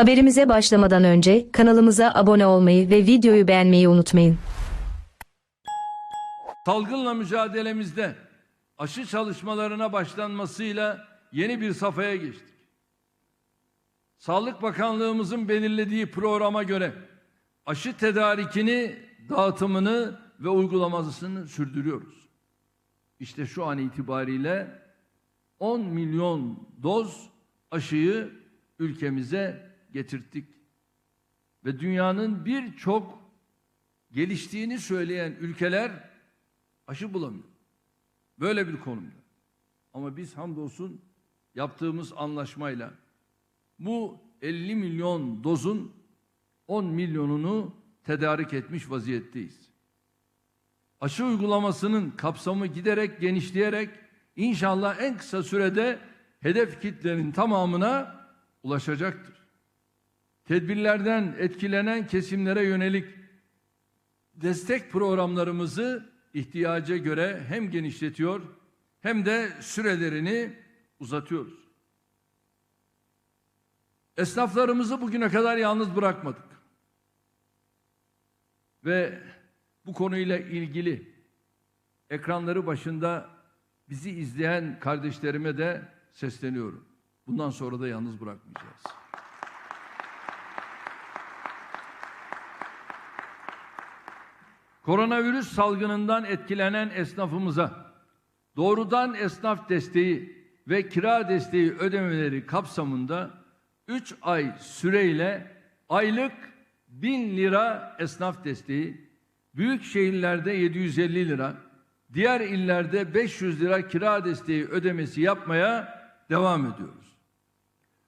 Haberimize başlamadan önce kanalımıza abone olmayı ve videoyu beğenmeyi unutmayın. Salgınla mücadelemizde aşı çalışmalarına başlanmasıyla yeni bir safhaya geçtik. Sağlık Bakanlığımızın belirlediği programa göre aşı tedarikini, dağıtımını ve uygulamasını sürdürüyoruz. İşte şu an itibariyle 10 milyon doz aşıyı ülkemize getirttik. Ve dünyanın birçok geliştiğini söyleyen ülkeler aşı bulamıyor. Böyle bir konumda. Ama biz hamdolsun yaptığımız anlaşmayla bu 50 milyon dozun 10 milyonunu tedarik etmiş vaziyetteyiz. Aşı uygulamasının kapsamı giderek genişleyerek inşallah en kısa sürede hedef kitlenin tamamına ulaşacaktır. Tedbirlerden etkilenen kesimlere yönelik destek programlarımızı ihtiyaca göre hem genişletiyor hem de sürelerini uzatıyoruz. Esnaflarımızı bugüne kadar yalnız bırakmadık. Ve bu konuyla ilgili ekranları başında bizi izleyen kardeşlerime de sesleniyorum. Bundan sonra da yalnız bırakmayacağız. Koronavirüs salgınından etkilenen esnafımıza doğrudan esnaf desteği ve kira desteği ödemeleri kapsamında 3 ay süreyle aylık 1000 lira esnaf desteği, büyük şehirlerde 750 lira, diğer illerde 500 lira kira desteği ödemesi yapmaya devam ediyoruz.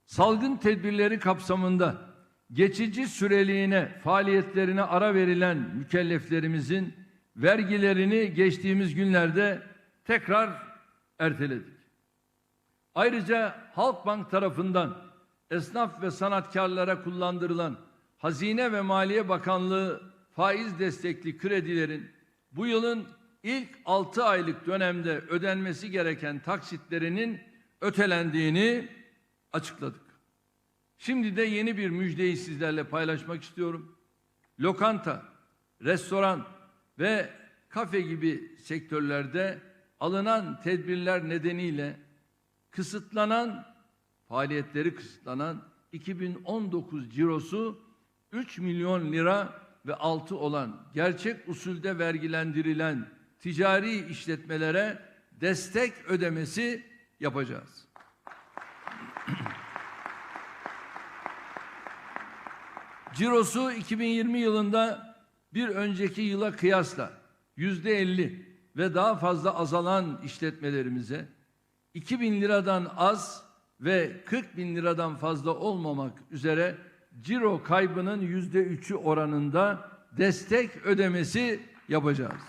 Salgın tedbirleri kapsamında geçici süreliğine faaliyetlerine ara verilen mükelleflerimizin vergilerini geçtiğimiz günlerde tekrar erteledik. Ayrıca Halkbank tarafından esnaf ve sanatkarlara kullandırılan Hazine ve Maliye Bakanlığı faiz destekli kredilerin bu yılın ilk 6 aylık dönemde ödenmesi gereken taksitlerinin ötelendiğini açıkladık. Şimdi de yeni bir müjdeyi sizlerle paylaşmak istiyorum. Lokanta, restoran ve kafe gibi sektörlerde alınan tedbirler nedeniyle kısıtlanan faaliyetleri kısıtlanan 2019 cirosu 3 milyon lira ve altı olan gerçek usulde vergilendirilen ticari işletmelere destek ödemesi yapacağız. Cirosu 2020 yılında bir önceki yıla kıyasla yüzde 50 ve daha fazla azalan işletmelerimize 2000 liradan az ve 40 bin liradan fazla olmamak üzere ciro kaybının yüzde üçü oranında destek ödemesi yapacağız.